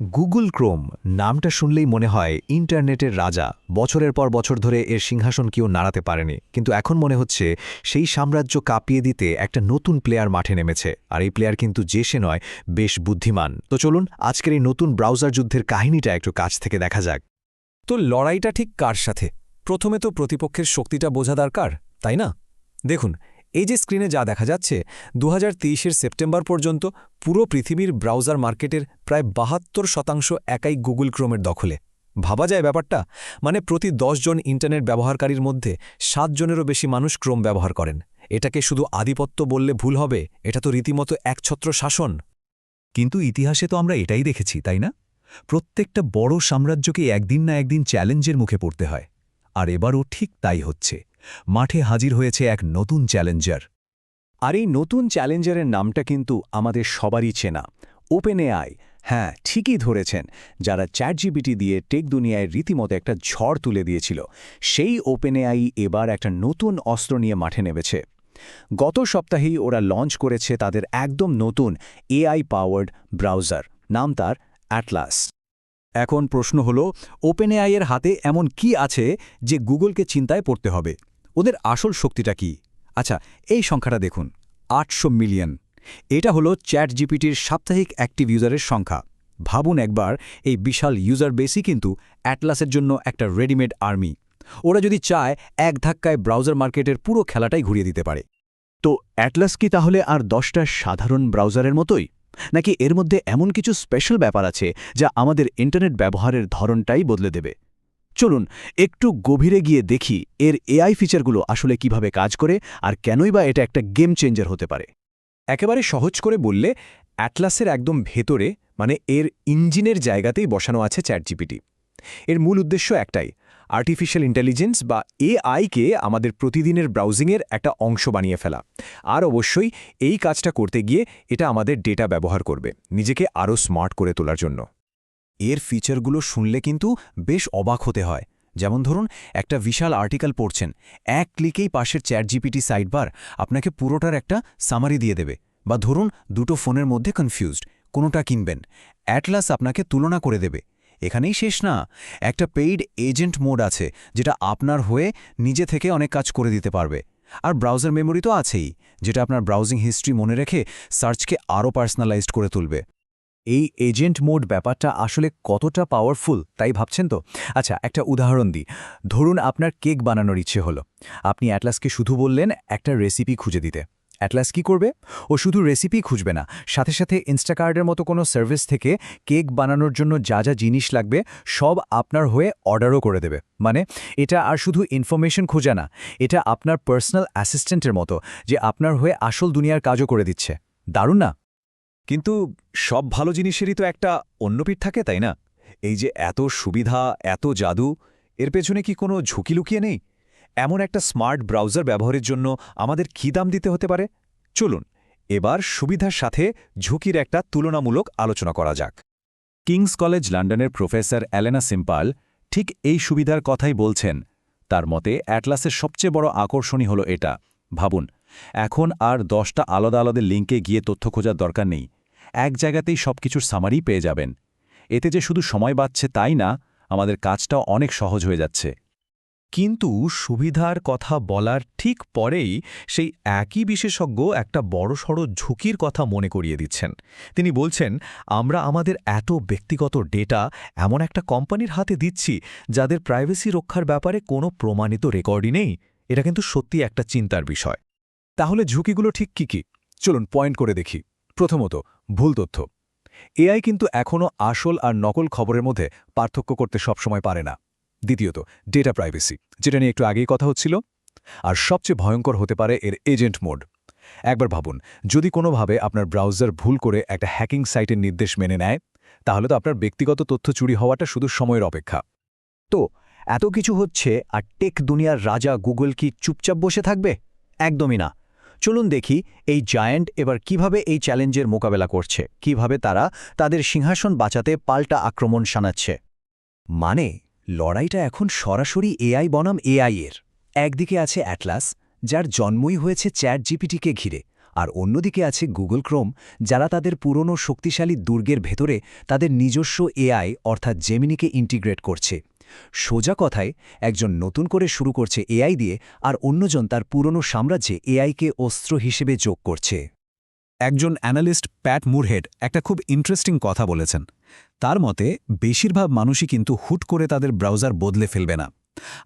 Google Chrome নামটা শুনলেই মনে হয় ইন্টারনেটের রাজা। বছরের পর বছর ধরে এর সিংহাসন কেউ নাড়াতে পারেনি। কিন্তু এখন মনে হচ্ছে সেই সাম্রাজ্য কাঁপিয়ে দিতে একটা নতুন প্লেয়ার মাঠে নেমেছে। আর এই প্লেয়ার কিন্তু যে সে নয়, বেশ বুদ্ধিমান। তো চলুন, আজকের এই নতুন ব্রাউজার যুদ্ধের কাহিনীটা একটু কাছ থেকে দেখা যাক। তো লড়াইটা ঠিক কার সাথে? প্রথমে তো প্রতিপক্ষের শক্তিটা বোঝা দরকার, তাই না? দেখুন এই যে স্ক্রিনে যা দেখা যাচ্ছে দু হাজার সেপ্টেম্বর পর্যন্ত পুরো পৃথিবীর ব্রাউজার মার্কেটের প্রায় বাহাত্তর শতাংশ একাই গুগল ক্রোমের দখলে। ভাবা যায় ব্যাপারটা? মানে প্রতি জন ইন্টারনেট ব্যবহারকারীর মধ্যে সাতজনেরও বেশি মানুষ ক্রোম ব্যবহার করেন। এটাকে শুধু আধিপত্য বললে ভুল হবে? এটা তো রীতিমতো একছত্র শাসন। কিন্তু ইতিহাসে তো আমরা এটাই দেখেছি, তাই না? প্রত্যেকটা বড় সাম্রাজ্যকে একদিন না একদিন চ্যালেঞ্জের মুখে পড়তে হয়। আর এবারও ঠিক তাই হচ্ছে। মাঠে হাজির হয়েছে এক নতুন চ্যালেঞ্জার। আর এই নতুন চ্যালেঞ্জারের নামটা কিন্তু আমাদের সবারই চেনা ওপেন এআই হ্যাঁ ঠিকই ধরেছেন, যারা চ্যাট জিবিটি দিয়ে টেক দুনিয়ায় রীতিমতো একটা ঝড় তুলে দিয়েছিল, সেই ওপেন এআই এবার একটা নতুন অস্ত্র নিয়ে মাঠে নেমেছে। গত সপ্তাহেই ওরা লঞ্চ করেছে তাদের একদম নতুন এআই পাওয়ার্ড ব্রাউজার, নাম তার অ্যাটলাস এখন প্রশ্ন হল ওপেন এর হাতে এমন কি আছে যে গুগলকে চিন্তায় পড়তে হবে? ওদের আসল শক্তিটা কি? আচ্ছা এই সংখ্যাটা দেখুন, আটশো মিলিয়ন। এটা হলো চ্যাট জিপিটির সাপ্তাহিক অ্যাক্টিভ ইউজারের সংখ্যা। ভাবুন একবার, এই বিশাল ইউজার বেসই কিন্তু অ্যাটলাসের জন্য একটা রেডিমেড আর্মি। ওরা যদি চায়, এক ধাক্কায় ব্রাউজার মার্কেটের পুরো খেলাটাই ঘুরিয়ে দিতে পারে। তো অ্যাটলাস কি তাহলে আর দশটা সাধারণ ব্রাউজারের মতোই? নাকি এর মধ্যে এমন কিছু স্পেশাল ব্যাপার আছে যা আমাদের ইন্টারনেট ব্যবহারের ধরনটাই বদলে দেবে? চলুন একটু গভীরে গিয়ে দেখি এর এআই ফিচারগুলো আসলে কীভাবে কাজ করে আর কেনই বা এটা একটা গেম চেঞ্জার হতে পারে। একেবারে সহজ করে বললে, অ্যাটলাসের একদম ভেতরে মানে এর ইঞ্জিনের জায়গাতেই বসানো আছে চ্যাটজিপিটি। এর মূল উদ্দেশ্য একটাই আর্টিফিশিয়াল ইন্টেলিজেন্স বা এআইকে আমাদের প্রতিদিনের ব্রাউজিংয়ের একটা অংশ বানিয়ে ফেলা। আর অবশ্যই এই কাজটা করতে গিয়ে এটা আমাদের ডেটা ব্যবহার করবে, নিজেকে আরও স্মার্ট করে তোলার জন্য। এর ফিচারগুলো শুনলে কিন্তু বেশ অবাক হতে হয়। যেমন ধরুন, একটা বিশাল আর্টিকেল পড়ছেন, এক ক্লিকেই পাশের চ্যাট জিপিটি সাইডবার আপনাকে পুরোটার একটা সামারি দিয়ে দেবে। বা ধরুন, দুটো ফোনের মধ্যে কনফিউজড কোনোটা কিনবেন অ্যাটলাস আপনাকে তুলনা করে দেবে। এখানেই শেষ না, একটা পেইড এজেন্ট মোড আছে, যেটা আপনার হয়ে নিজে থেকে অনেক কাজ করে দিতে পারবে। আর ব্রাউজার মেমোরি তো আছেই, যেটা আপনার ব্রাউজিং হিস্ট্রি মনে রেখে সার্চকে আরও পার্সোনালাইজড করে তুলবে। এই এজেন্ট মোড ব্যাপারটা আসলে কতটা পাওয়ারফুল তাই ভাবছেন তো? আচ্ছা একটা উদাহরণ দিই। ধরুন আপনার কেক বানানোর ইচ্ছে হলো। আপনি অ্যাটলাসকে শুধু বললেন একটা রেসিপি খুঁজে দিতে। অ্যাটলাস কি করবে? ও শুধু রেসিপি খুঁজবে না, সাথে সাথে ইনস্টাকার্ডের মতো কোনো সার্ভিস থেকে কেক বানানোর জন্য যা যা জিনিস লাগবে, সব আপনার হয়ে অর্ডারও করে দেবে। মানে এটা আর শুধু ইনফরমেশন খোঁজে না, এটা আপনার পার্সোনাল অ্যাসিস্ট্যান্টের মতো, যে আপনার হয়ে আসল দুনিয়ার কাজও করে দিচ্ছে। দারুণ না? কিন্তু সব ভালো জিনিসেরই তো একটা অন্য পিঠ থাকে, তাই না? এই যে এত সুবিধা, এত জাদু, এর পেছনে কি কোনো ঝুঁকি লুকিয়ে নেই? এমন একটা স্মার্ট ব্রাউজার ব্যবহারের জন্য আমাদের কী দাম দিতে হতে পারে? চলুন, এবার সুবিধার সাথে ঝুঁকির একটা তুলনামূলক আলোচনা করা যাক। কিংস কলেজ লন্ডনের প্রফেসর অ্যালেনা সিম্পাল ঠিক এই সুবিধার কথাই বলছেন। তার মতে, অ্যাটলাসের সবচেয়ে বড় আকর্ষণই হল এটা। ভাবুন, এখন আর দশটা আলাদা আলাদা লিঙ্কে গিয়ে তথ্য খোঁজার দরকার নেই। এক জায়গাতেই সবকিছুর সামারি পেয়ে যাবেন। এতে যে শুধু সময় বাঁচছে তাই না, আমাদের কাজটাও অনেক সহজ হয়ে যাচ্ছে। কিন্তু সুবিধার কথা বলার ঠিক পরেই সেই একই বিশেষজ্ঞ একটা বড়সড় ঝুঁকির কথা মনে করিয়ে দিচ্ছেন। তিনি বলছেন, আমরা আমাদের এত ব্যক্তিগত ডেটা এমন একটা কোম্পানির হাতে দিচ্ছি যাদের প্রাইভেসি রক্ষার ব্যাপারে কোনো প্রমাণিত রেকর্ডই নেই। এটা কিন্তু সত্যি একটা চিন্তার বিষয়। তাহলে ঝুঁকিগুলো ঠিক কী কী? চলুন পয়েন্ট করে দেখি। প্রথমত, ভুল তথ্য। এআই কিন্তু এখনও আসল আর নকল খবরের মধ্যে পার্থক্য করতে সবসময় পারে না। দ্বিতীয়ত ডেটা প্রাইভেসি যেটা নিয়ে একটু আগেই কথা হচ্ছিল। আর সবচেয়ে ভয়ঙ্কর হতে পারে এর এজেন্ট মোড একবার ভাবুন, যদি কোনোভাবে আপনার ব্রাউজার ভুল করে একটা হ্যাকিং সাইটের নির্দেশ মেনে নেয়, তাহলে তো আপনার ব্যক্তিগত তথ্য চুরি হওয়াটা শুধু সময়ের অপেক্ষা। তো, এত কিছু হচ্ছে আর টেক দুনিয়ার রাজা গুগল কি চুপচাপ বসে থাকবে? একদমই না। চলুন দেখি এই জায়ান্ট এবার কীভাবে এই চ্যালেঞ্জের মোকাবেলা করছে, কীভাবে তারা তাদের সিংহাসন বাঁচাতে পাল্টা আক্রমণ শানাচ্ছে। মানে লড়াইটা এখন সরাসরি এআই বনাম এআই এর। একদিকে আছে অ্যাটলাস, যার জন্মই হয়েছে চ্যাট জিপিটিকে ঘিরে, আর অন্যদিকে আছে গুগল ক্রোম, যারা তাদের পুরনো শক্তিশালী দুর্গের ভেতরে তাদের নিজস্ব এআই অর্থাৎ জেমিনিকে ইন্টিগ্রেট করছে। সোজা কথায় একজন নতুন করে শুরু করছে এআই দিয়ে আর অন্যজন তার পুরনো সাম্রাজ্যে এআইকে অস্ত্র হিসেবে যোগ করছে। একজন অ্যানালিস্ট প্যাট মুরহেড একটা খুব ইন্টারেস্টিং কথা বলেছেন। তার মতে, বেশিরভাগ মানুষই কিন্তু হুট করে তাদের ব্রাউজার বদলে ফেলবে না।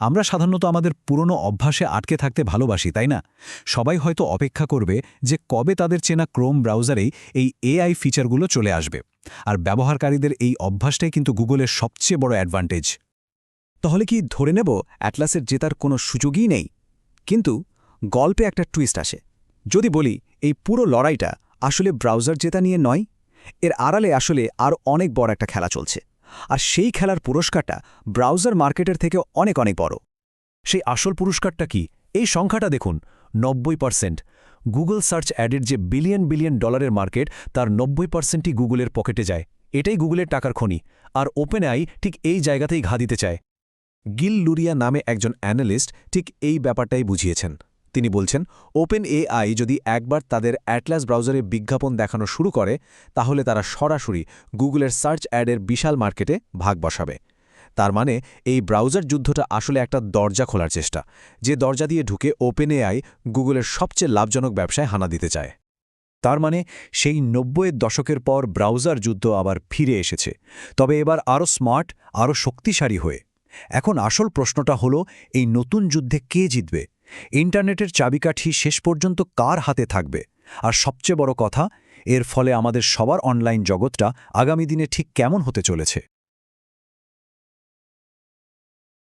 আমরা সাধারণত আমাদের পুরনো অভ্যাসে আটকে থাকতে ভালোবাসি, তাই না? সবাই হয়তো অপেক্ষা করবে যে কবে তাদের চেনা ক্রোম ব্রাউজারেই এই এআই ফিচারগুলো চলে আসবে। আর ব্যবহারকারীদের এই অভ্যাসটাই কিন্তু গুগলের সবচেয়ে বড় অ্যাডভান্টেজ। তাহলে কি ধরে নেব অ্যাটলাসের জেতার কোনো সুযোগই নেই? কিন্তু গল্পে একটা টুইস্ট আসে। যদি বলি, এই পুরো লড়াইটা আসলে ব্রাউজার জেতা নিয়ে নয়, এর আড়ালে আসলে আর অনেক বড় একটা খেলা চলছে। আর সেই খেলার পুরস্কারটা ব্রাউজার মার্কেটের থেকে অনেক অনেক বড়। সেই আসল পুরস্কারটা কি? এই সংখ্যাটা দেখুন, নব্বই পার্সেন্ট গুগল সার্চ অ্যাডের যে বিলিয়ন বিলিয়ন ডলারের মার্কেট, তার নব্বই পার্সেন্টই গুগলের পকেটে যায়। এটাই গুগলের টাকার খনি। আর ওপেন আই ঠিক এই জায়গাতেই ঘা দিতে চায়। গিল লুরিয়া নামে একজন অ্যানালিস্ট ঠিক এই ব্যাপারটাই বুঝিয়েছেন। তিনি বলছেন ওপেন এআই যদি একবার তাদের অ্যাটলাস ব্রাউজারে বিজ্ঞাপন দেখানো শুরু করে, তাহলে তারা সরাসরি গুগলের সার্চ অ্যাডের বিশাল মার্কেটে ভাগ বসাবে। তার মানে এই ব্রাউজার যুদ্ধটা আসলে একটা দরজা খোলার চেষ্টা, যে দরজা দিয়ে ঢুকে ওপেন এআই গুগলের সবচেয়ে লাভজনক ব্যবসায় হানা দিতে চায়। তার মানে সেই নব্বইয়ের দশকের পর ব্রাউজার যুদ্ধ আবার ফিরে এসেছে। তবে এবার আরও স্মার্ট আরও শক্তিশালী হয়ে এখন আসল প্রশ্নটা হলো, এই নতুন যুদ্ধে কে জিতবে? ইন্টারনেটের চাবিকাঠি শেষ পর্যন্ত কার হাতে থাকবে? আর সবচেয়ে বড় কথা, এর ফলে আমাদের সবার অনলাইন জগৎটা আগামী দিনে ঠিক কেমন হতে চলেছে?